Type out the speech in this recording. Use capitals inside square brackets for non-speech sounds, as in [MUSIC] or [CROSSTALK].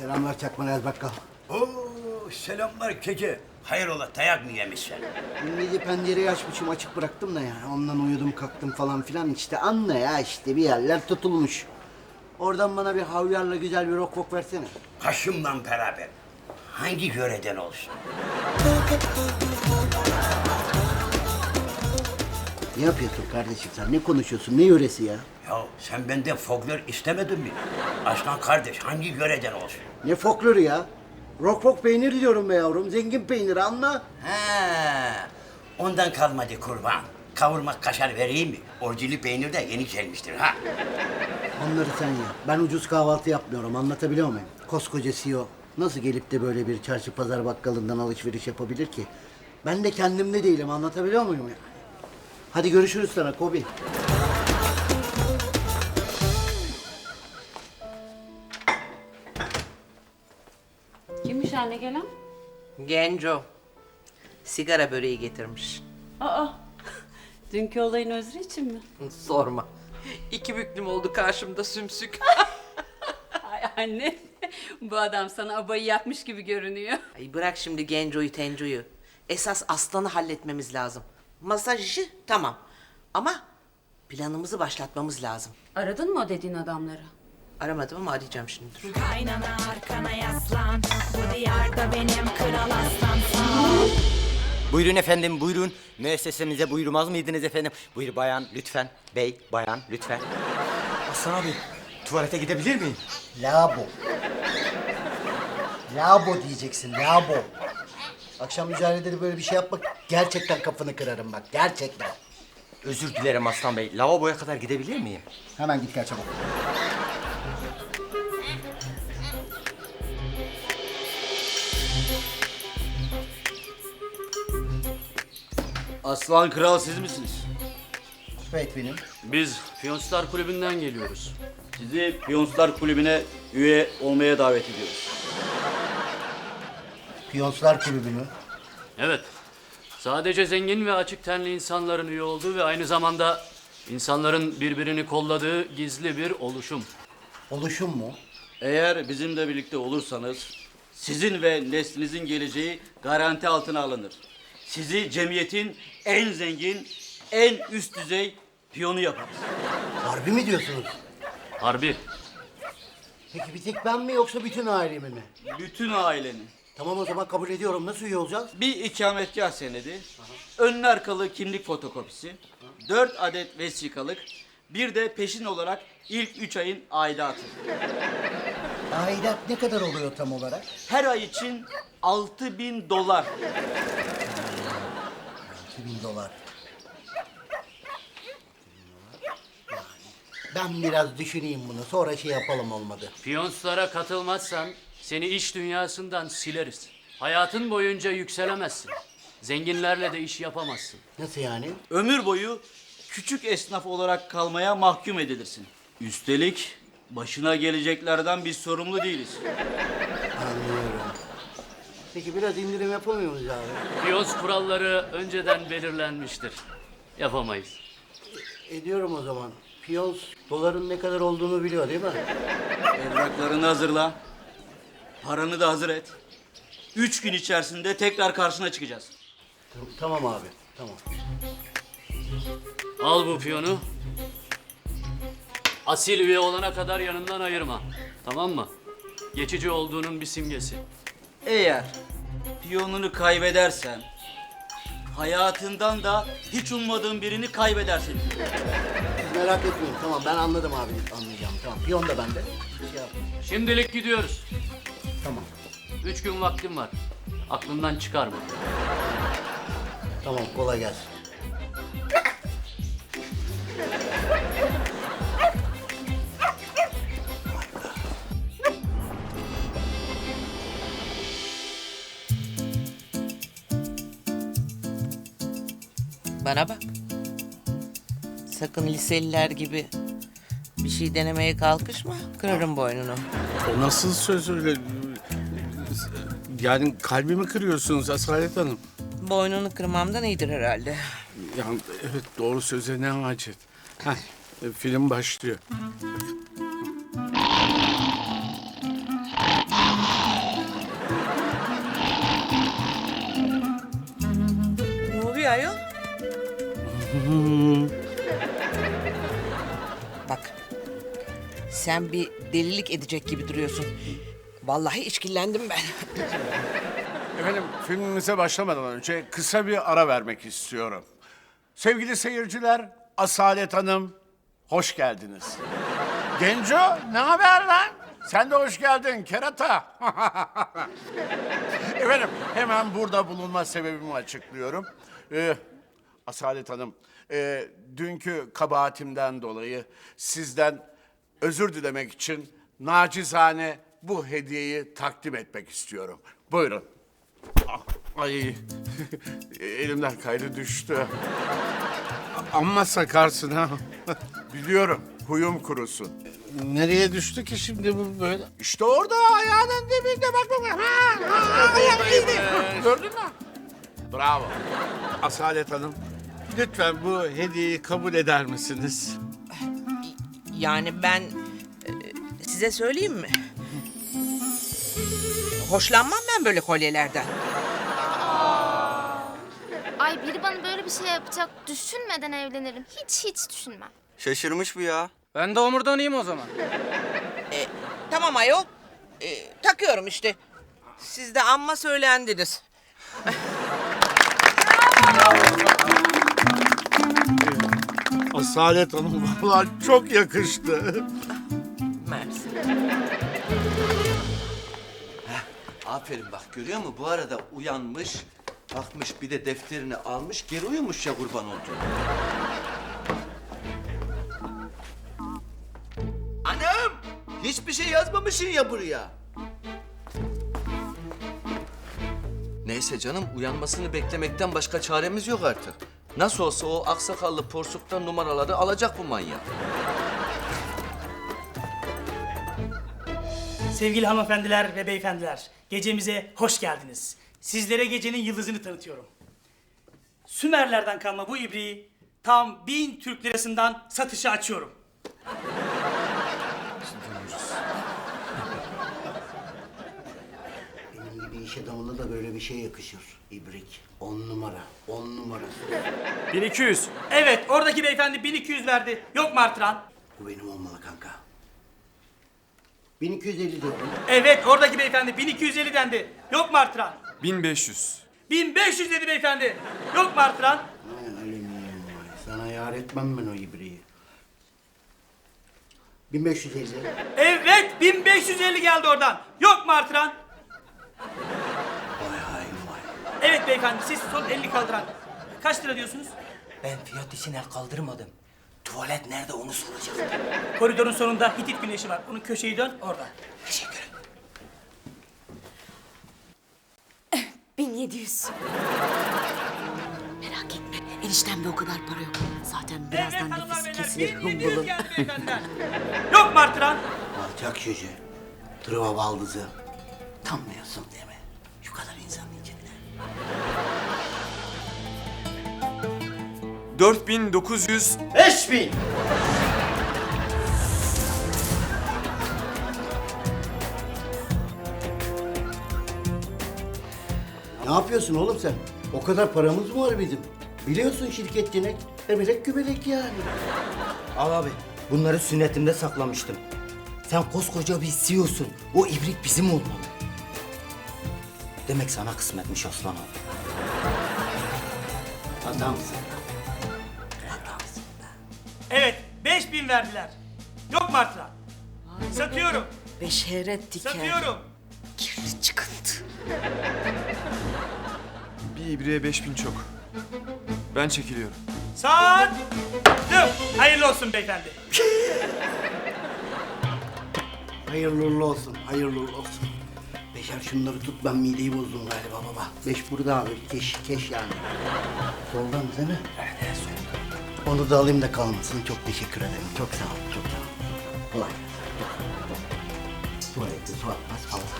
Selamlar Çakmanaz Bakkal. Oo, selamlar keke. Hayrola dayak mı yemişsin? Gece pencereyi açmışım açık bıraktım da ya. Ondan uyudum kalktım falan filan işte anla ya işte bir yerler tutulmuş. Oradan bana bir havyarla güzel bir rok vok versene. Kaşımla beraber. Hangi yöreden olsun? [LAUGHS] Ne yapıyorsun kardeşim sen? Ne konuşuyorsun? Ne yöresi ya? Ya sen benden folklor istemedin mi? Aslan kardeş hangi yöreden olsun? Ne folkloru ya? Rok vok peynir diyorum be yavrum. Zengin peyniri anla. Ha, ondan kalmadı kurban. Kavurma kaşar vereyim mi? Orijinali peynir de yeni gelmiştir ha. Onları sen ya. Ben ucuz kahvaltı yapmıyorum. Anlatabiliyor muyum? Koskoca CEO nasıl gelip de böyle bir çarşı pazar bakkalından alışveriş yapabilir ki? Ben de kendimde değilim. Anlatabiliyor muyum ya? Hadi görüşürüz sana Kobi. Kimmiş anne gelen? Genco. Sigara böreği getirmiş. Aa, [LAUGHS] dünkü olayın özrü için mi? Sorma. İki büklüm oldu karşımda sümsük. [LAUGHS] Ay anne, bu adam sana abayı yakmış gibi görünüyor. Ay bırak şimdi Genco'yu Tenco'yu. Esas aslanı halletmemiz lazım. Masajı tamam. Ama planımızı başlatmamız lazım. Aradın mı o dediğin adamları? Aramadım ama arayacağım şimdi. Dur. Kaynana arkana yaslan Bu diyarda benim kral aslansam Buyurun efendim, buyurun. Müessesemize buyurmaz mıydınız efendim? Buyur bayan, lütfen. Bey, bayan, lütfen. Aslan abi, tuvalete gidebilir miyim? Labo. Labo diyeceksin. Labo. Akşam mücadelede böyle bir şey yapmak gerçekten kafanı kırarım bak. Gerçekten. Özür dilerim Aslan Bey. Lavaboya kadar gidebilir miyim? Hemen git gel çabuk. Aslan Kral siz misiniz? Evet benim. Biz Piyonslar Kulübü'nden geliyoruz. Sizi Piyonslar Kulübü'ne üye olmaya davet ediyoruz. Piyonslar Kulübü mü? Evet. Sadece zengin ve açık tenli insanların üye olduğu ve aynı zamanda insanların birbirini kolladığı gizli bir oluşum. Oluşum mu? Eğer bizimle birlikte olursanız sizin ve neslinizin geleceği garanti altına alınır. Sizi cemiyetin en zengin, en üst düzey piyonu yaparız. Harbi mi diyorsunuz? Harbi. Peki bir tek ben mi yoksa bütün ailemi mi? Bütün ailenin Tamam o zaman kabul ediyorum. Nasıl üye olacağız? bir ikametgah senedi, önlü arkalı kimlik fotokopisi, dört adet vesikalık, bir de peşin olarak ilk üç ayın aidatı. Aidat ne kadar oluyor tam olarak? Her ay için 6000 bin dolar. 2000 dolar. Ben biraz düşüneyim bunu. Sonra şey yapalım olmadı. Piyonslara katılmazsan seni iş dünyasından sileriz. Hayatın boyunca yükselemezsin. Zenginlerle de iş yapamazsın. Nasıl yani? ömür boyu küçük esnaf olarak kalmaya mahkum edilirsin. Üstelik başına geleceklerden biz sorumlu değiliz. Anlıyorum. Peki biraz indirim yapamıyor muyuz abi? Piyons kuralları önceden belirlenmiştir. Yapamayız. Ediyorum o zaman. Piyons doların ne kadar olduğunu biliyor değil mi? Evraklarını hazırla. Paranı da hazır et. Üç gün içerisinde tekrar karşına çıkacağız. Tamam abi. Tamam. Al bu piyonu. Asil üye olana kadar yanından ayırma. Tamam mı? Geçici olduğunun bir simgesi. Eğer piyonunu kaybedersen hayatından da hiç ummadığın birini kaybedersin. Siz merak etmeyin. Tamam ben anladım abi. Anlayacağım. Tamam. Piyon da bende. Şey yap. Şimdilik gidiyoruz. Tamam. Üç gün vaktim var. Aklından çıkarma. Tamam kolay gelsin. Bana bak. Sakın liseliler gibi bir şey denemeye kalkışma. Kırarım boynunu. O nasıl söz öyle? Yani kalbimi kırıyorsunuz Asalet Hanım. Boynunu kırmamdan iyidir herhalde. Yani evet doğru söze ne acet. Heh, e, film başlıyor. Ne oluyor ayol? Bak. Sen bir delilik edecek gibi duruyorsun. Vallahi işkillendim ben. Efendim filmimize başlamadan önce kısa bir ara vermek istiyorum. Sevgili seyirciler, Asalet Hanım, hoş geldiniz. Genco, ne haber lan? Sen de hoş geldin kerata. [LAUGHS] Efendim hemen burada bulunma sebebimi açıklıyorum. Ee, Asalet Hanım, e, dünkü kabahatimden dolayı sizden özür dilemek için nacizane bu hediyeyi takdim etmek istiyorum. Buyurun. Ah, Ay, [LAUGHS] elimden kaydı düştü. Amma sakarsın ha. [LAUGHS] Biliyorum, huyum kurusun. Nereye düştü ki şimdi bu böyle? İşte orada ayağının dibinde bak bak. Ha, ha, ayağı iyiydi. [LAUGHS] Gördün mü? Bravo. Asalet Hanım, lütfen bu hediyeyi kabul eder misiniz? Yani ben e, size söyleyeyim mi? Hoşlanmam ben böyle kolyelerden. Ay biri bana böyle bir şey yapacak düşünmeden evlenirim. Hiç hiç düşünmem. Şaşırmış bu ya. Ben de omurdanayım o zaman. Tamam ayol. E, takıyorum işte. Siz de amma söylendiniz. [LAUGHS] Asalet Hanım vallahi çok yakıştı. Mersi. Aferin bak görüyor musun? Bu arada uyanmış, kalkmış bir de defterini almış, geri uyumuş ya kurban oldu. Anam! Hiçbir şey yazmamışsın ya buraya. Neyse canım, uyanmasını beklemekten başka çaremiz yok artık. Nasıl olsa o aksakallı porsuktan numaraları alacak bu manyak. Sevgili hanımefendiler ve beyefendiler, gecemize hoş geldiniz. Sizlere gecenin yıldızını tanıtıyorum. Sümerlerden kalma bu ibriği tam bin Türk lirasından satışa açıyorum. [LAUGHS] Benim gibi iş adamına da böyle bir şey yakışır. İbrik. On numara. On numara. 1200. Evet, oradaki beyefendi 1200 verdi. Yok mu artıran? Bu benim olmalı kanka. 1250 dedim. Evet, oradaki beyefendi 1250 dendi. Yok mu artıran? 1500. 1500 dedi beyefendi. Yok mu artıran? Vay halim vay. Sana yar etmem ben o ibriği. 1550. Evet, 1550 geldi oradan. Yok mu artıran? Vay halim vay. Evet beyefendi, siz son 50 kaldıran. Kaç lira diyorsunuz? Ben fiyat işine kaldırmadım. Tuvalet nerede onu soracağım. Koridorun sonunda Hitit güneşi var. Onun köşeyi dön, orada. Teşekkür ederim. 1700. Merak etme. Eniştemde o kadar para yok. Zaten birazdan nefesi kesilir 1700 hımbılın. geldi beyefendiler. Yok mu artıran? Alçak şişe. Tırva baldızı. Tanmıyorsun değil mi? 4900. 5000. Ne yapıyorsun oğlum sen? O kadar paramız mı var bizim? Biliyorsun şirket denek. Emelek gübelek yani. Al abi. Bunları sünnetimde saklamıştım. Sen koskoca bir CEO'sun. O ibrik bizim olmalı. Demek sana kısmetmiş aslan abi. Adamsın. Evet, 5000 verdiler. Yok mu artıran? Satıyorum, Beşeret diker. satıyorum. Kirli çıkıntı. Bir ibriğe 5000 çok. Ben çekiliyorum. Sattım. Hayırlı olsun beyefendi. Hayırlı uğurlu olsun, hayırlı uğurlu olsun. Beşer şunları tut, ben mideyi bozdum galiba baba. Beş burada abi, keş, keş yani. Soldan değil mi? Evet. Onu da alayım da kalmasın. Çok teşekkür ederim. Çok sağ ol, çok sağ ol. Kolay gelsin. Tuvalette su atmaz kalsın.